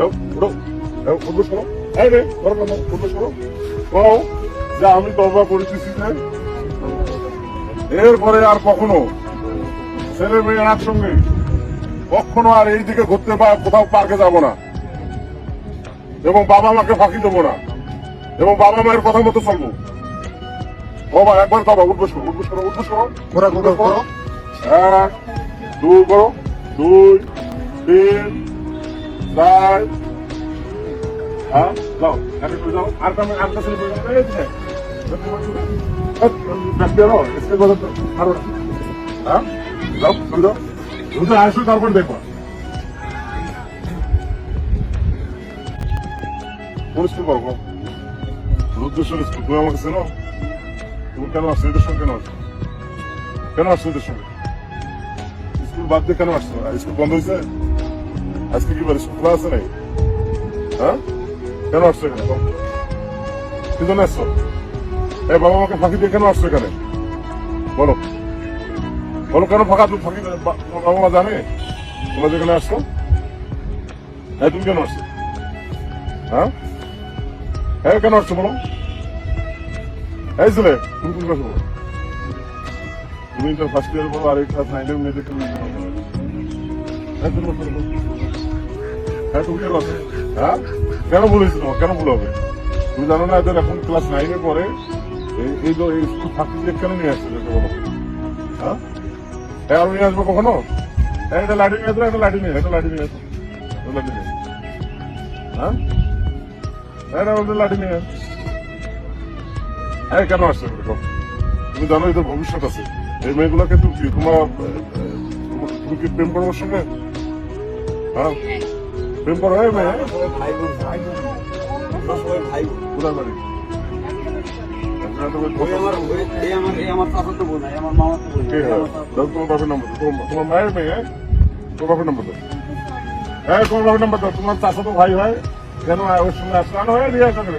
যাও উঠো। যাও উঠবো সরো। এই রে ধরো না উঠবো সরো। কও যে আমি তবা করেছি এরপরে আর কখনো ছেলে মেয়ে একসঙ্গে কখনো আর এই দিকে ঘুরতে বা কোথাও পার্কে যাব না। এবং বাবা মাকে ফাঁকি দেবো না। এবং বাবা মায়ের কথা মতো চলবো। বাবা একবার বাবা উঠবো সরো উঠবো সরো উঠবো সরো। ঘোরা ঘোরা করো এক দুই করো। দুই তিন। হ্যাঁ একটু যাও আর এসে হ্যাঁ যাও তুমি আসো তারপর দেখো কেন আসছো কেন আসছো কেন আসছো স্কুল বাদ দিয়ে কেন আসছো স্কুল বন্ধ হয়েছে আজকে কি বলে খোলা আছে নাই? হ্যাঁ? কেন আসছো এখানে? বল? কি জন্য আসছো? এ বাবা মাকে ফাঁকি দিয়ে কেন আসছো এখানে? বলো। বলো কেন ফাঁকা তুমি ফাঁকি বাবা মা জানে? তোমরা যেখানে আসছো? হ্যাঁ তুমি কেন আসছো? হ্যাঁ? হ্যাঁ কেন আসছো বলো? এই ছেলে, তুমি কোন ক্লাসে পড়ো? তুমি ইন্টার ফার্স্ট ইয়ার বলো আর এই ক্লাস নাইনের হ্যাঁ তুমি। হ্যাঁ তুমি কেন আসো হ্যাঁ? কেন বলেছি তোমার কেন ভুল হবে? তুমি জানো না এদের এখন ক্লাস নাইনে পড়ে? এই তো এই স্কুল ফাঁকি দিয়ে কেন নিয়ে আসছে বলো? হ্যাঁ? আমি নিয়ে আসব কখনো? হ্যাঁ এটা লাঠি নিয়ে আসব, একটা লাঠি নিয়ে একটা লাঠি নিয়ে আসব লাঠি নিয়ে হ্যাঁ? এটা ওদের লাঠি নিয়ে আসো। হ্যাঁ কেন আসছে তুমি জানো এদের ভবিষ্যৎ আছে। এই মেয়েগুলোকে তুমি তোমার তুমি কি প্রেম করব ওর সঙ্গে? হ্যাঁ? প্রেম করো মেয়ে ভাই বোন ভাই বোন ভাই বোন কোথায় বাড়ি আমার আমার আমার আমার হয়? আমার তোমার মায়ের মেয়ে হ্যাঁ? তোমার বাপের নাম্বার দাও হ্যাঁ তোমার বাপের নাম্বার দাও। তোমার চাষা তো ভাই হয় কেন ওর সঙ্গে আনো হয়ে আসো কেন?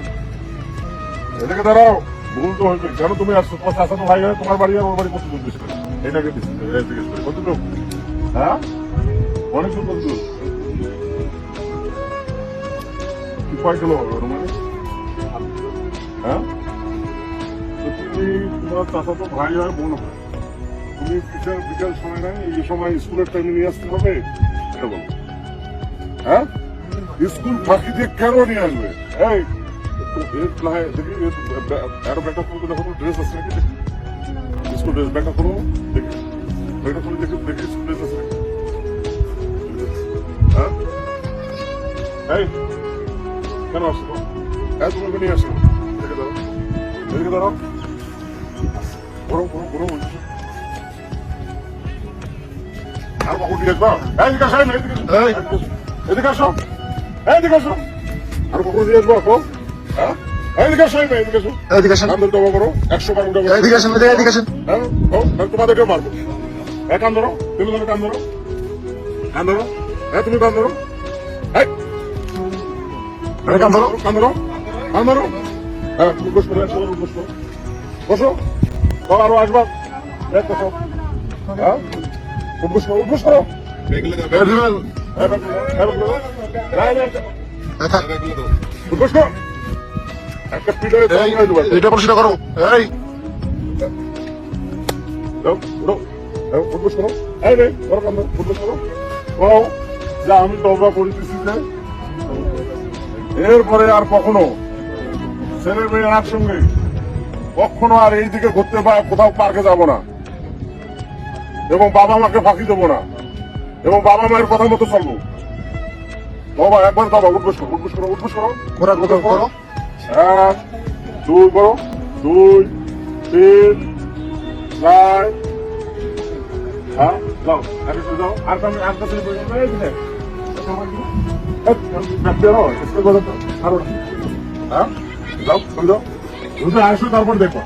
এটাকে দাঁড়াও। ভুল তো হয়েছে। কেন তুমি আসছো তোমার চাষা তো ভাই হয় তোমার বাড়ি আর ওর বাড়ি কত দূর এটাকে জিজ্ঞেস করে কত হ্যাঁ? অনেক দূর? কয় কিলো হবে ওর মানে হ্যাঁ তুমি তোমার চাষা তো ভাই হয় বোন হয় তুমি বিকাল বিকাল সময় নাই এই সময় স্কুলের টাইমে নিয়ে আসতে হবে এটা বলো হ্যাঁ স্কুল ফাঁকি দিয়ে কেন নিয়ে আসবে এই দেখি আরও ব্যাগটা খুলতে দেখো ড্রেস আছে নাকি স্কুল ড্রেস ব্যাগটা খুলো দেখি ব্যাগটা খুলে দেখি হ্যাঁ তুমি ওকে নিয়ে আসো। দেখে দাও দেখে দাও বড় বড় বড় বলছি। আর কখন এই এদিকে আসো এই, এদিকে আসো। এদিকে আসো। আর কখন আসবা কো হ্যাঁ? আসেন আসেন আসেন হ্যাঁ? তোমাদেরকে মারবো। হ্যাঁ কান ধরো। তুমি ধরো কান ধরো। কান ধরো। হ্যাঁ তুমি কান ধরো। কান ধরো কান ধরো। ধরো হ্যাঁ তুমি বসো বসো। আরও আসবা। বসো। হ্যাঁ উঠবস করো উঠবস করো হ্যাঁ। হ্যাঁ, হ্যাঁ, উঠবস করো। একটা। এটা পরিষ্কার করো। এই। করো। এই রে, করো করো। কও যে আমি তবা করিতেছি যে এরপরে আর কখনো ছেলে মেয়ে একসঙ্গে কখনো আর এই দিকে ঘুরতে বা কোথাও পার্কে যাব না এবং বাবা মাকে ফাঁকি দেবো না এবং বাবা মায়ের কথা মতো চলবো বাবা একবার বাবা উঠবস করো উঠবস করো উঠবস করো ঘোরা ঘোরা করো এক দুই করো দুই তিন চার হ্যাঁ যাও একটু যাও আর কামে আর কাছে হ্যাঁ চলে। যাও তুমি আসো তারপর দেখো।